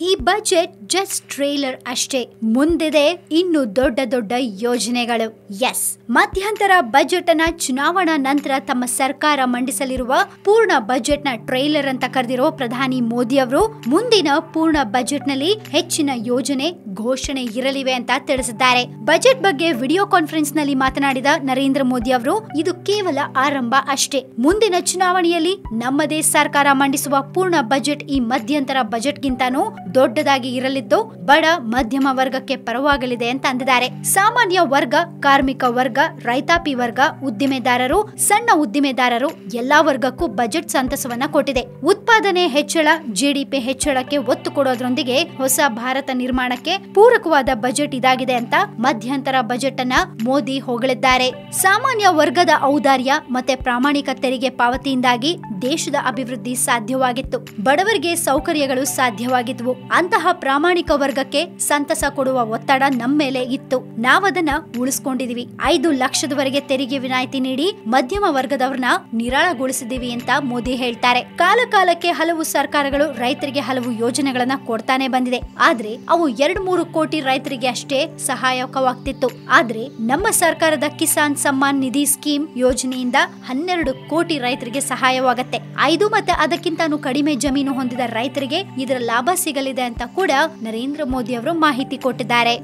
ಈ budget just trailer ಅಷ್ಟೇ. ಮುಂದಿದೆ ಇನ್ನು ದೊಡ್ಡ ದೊಡ್ಡ ಯೋಜನೆಗಳು. ಎಸ್ ಮಧ್ಯಂತರ ಬಜೆಟ್ ಅನ್ನ ಚುನಾವಣಾ ನಂತರ ತಮ್ಮ ಸರ್ಕಾರ ಮಂಡಿಸಲಿರುವ ಪೂರ್ಣ ಬಜೆಟ್ನ ಟ್ರೈಲರ್ ಅಂತ ಕರೆದಿರೋ ಪ್ರಧಾನಿ ಮೋದಿ ಅವರು ಮುಂದಿನ ಪೂರ್ಣ ಬಜೆಟ್ನಲ್ಲಿ ಹೆಚ್ಚಿನ ಯೋಜನೆ ಘೋಷಣೆ ಇರಲಿವೆ ಅಂತ ತಿಳಿಸಿದ್ದಾರೆ. ಬಜೆಟ್ ಬಗ್ಗೆ ವಿಡಿಯೋ ಕಾನ್ಫರೆನ್ಸ್ನಲ್ಲಿ ಮಾತನಾಡಿದ ನರೇಂದ್ರ ಮೋದಿ ಅವರು, ಇದು ಕೇವಲ ಆರಂಭ ಅಷ್ಟೇ. ಮುಂದಿನ ಚುನಾವಣೆಯಲ್ಲಿ ನಮ್ಮದೇ ಸರ್ಕಾರ ಮಂಡಿಸುವ ಪೂರ್ಣ ಬಜೆಟ್ ಈ ಮಧ್ಯಂತರ ಬಜೆಟ್ ಗಿಂತಾನೂ ದೊಡ್ಡದಾಗಿ ಇರಲಿದ್ದು, ಬಡ, ಮಧ್ಯಮ ವರ್ಗಕ್ಕೆ ಪರವಾಗಲಿದೆ ಅಂತ ಅಂದಿದ್ದಾರೆ. ಸಾಮಾನ್ಯ ವರ್ಗ, ಕಾರ್ಮಿಕ ವರ್ಗ, ರೈತಾಪಿ ವರ್ಗ, ಉದ್ದಿಮೆದಾರರು, ಸಣ್ಣ ಉದ್ದಿಮೆದಾರರು ಎಲ್ಲಾ ವರ್ಗಕ್ಕೂ ಬಜೆಟ್ ಸಂತಸವನ್ನ ಕೊಟ್ಟಿದೆ. ಉತ್ಪಾದನೆ ಹೆಚ್ಚಳ ಜಿಡಿಪಿ ಹೆಚ್ಚಳಕ್ಕೆ ಒತ್ತು ಕೊಡೋದ್ರೊಂದಿಗೆ ಹೊಸ ಭಾರತ ನಿರ್ಮಾಣಕ್ಕೆ ಪೂರಕವಾದ ಬಜೆಟ್ ಇದಾಗಿದೆ ಅಂತ ಮಧ್ಯಂತರ ಬಜೆಟ್ ಅನ್ನ ಮೋದಿ ಹೊಗಳಿದ್ದಾರೆ. ಸಾಮಾನ್ಯ ವರ್ಗದ ಔದಾರ್ಯ ಮತ್ತೆ ಪ್ರಾಮಾಣಿಕ ತೆರಿಗೆ ಪಾವತಿಯಿಂದಾಗಿ ದೇಶದ ಅಭಿವೃದ್ಧಿ ಸಾಧ್ಯವಾಗಿತ್ತು. ಬಡವರಿಗೆ ಸೌಕರ್ಯಗಳು ಸಾಧ್ಯವಾಗಿದ್ವು. ಅಂತಹ ಪ್ರಾಮಾಣಿಕ ವರ್ಗಕ್ಕೆ ಸಂತಸ ಕೊಡುವ ಒತ್ತಡ ನಮ್ಮ ಮೇಲೆ ಇತ್ತು. ನಾವದನ್ನ ಉಳಿಸ್ಕೊಂಡಿದೀವಿ. ಐದು ಲಕ್ಷದವರೆಗೆ ತೆರಿಗೆ ವಿನಾಯಿತಿ ನೀಡಿ ಮಧ್ಯಮ ವರ್ಗದವ್ರನ್ನ ನಿರಾಳಗೊಳಿಸಿದೀವಿ ಅಂತ ಮೋದಿ ಹೇಳ್ತಾರೆ. ಕಾಲ ಕಾಲಕ್ಕೆ ಹಲವು ಸರ್ಕಾರಗಳು ರೈತರಿಗೆ ಹಲವು ಯೋಜನೆಗಳನ್ನ ಕೊಡ್ತಾನೆ ಬಂದಿದೆ. ಆದ್ರೆ ಅವು ಎರಡ್ ಮೂರು ಕೋಟಿ ರೈತರಿಗೆ ಅಷ್ಟೇ ಸಹಾಯಕವಾಗ್ತಿತ್ತು. ಆದ್ರೆ ನಮ್ಮ ಸರ್ಕಾರದ ಕಿಸಾನ್ ಸಮ್ಮಾನ್ ನಿಧಿ ಸ್ಕೀಮ್ ಯೋಜನೆಯಿಂದ ಹನ್ನೆರಡು ಕೋಟಿ ರೈತರಿಗೆ ಸಹಾಯವಾಗತ್ತೆ. ಐದು ಮತ್ತೆ ಅದಕ್ಕಿಂತಾನು ಕಡಿಮೆ ಜಮೀನು ಹೊಂದಿದ ರೈತರಿಗೆ ಇದರ ಲಾಭ ಸಿಗಲಿದೆ ಅಂತ ಕೂಡ ನರೇಂದ್ರ ಮೋದಿ ಅವರು ಮಾಹಿತಿ ಕೊಟ್ಟಿದ್ದಾರೆ.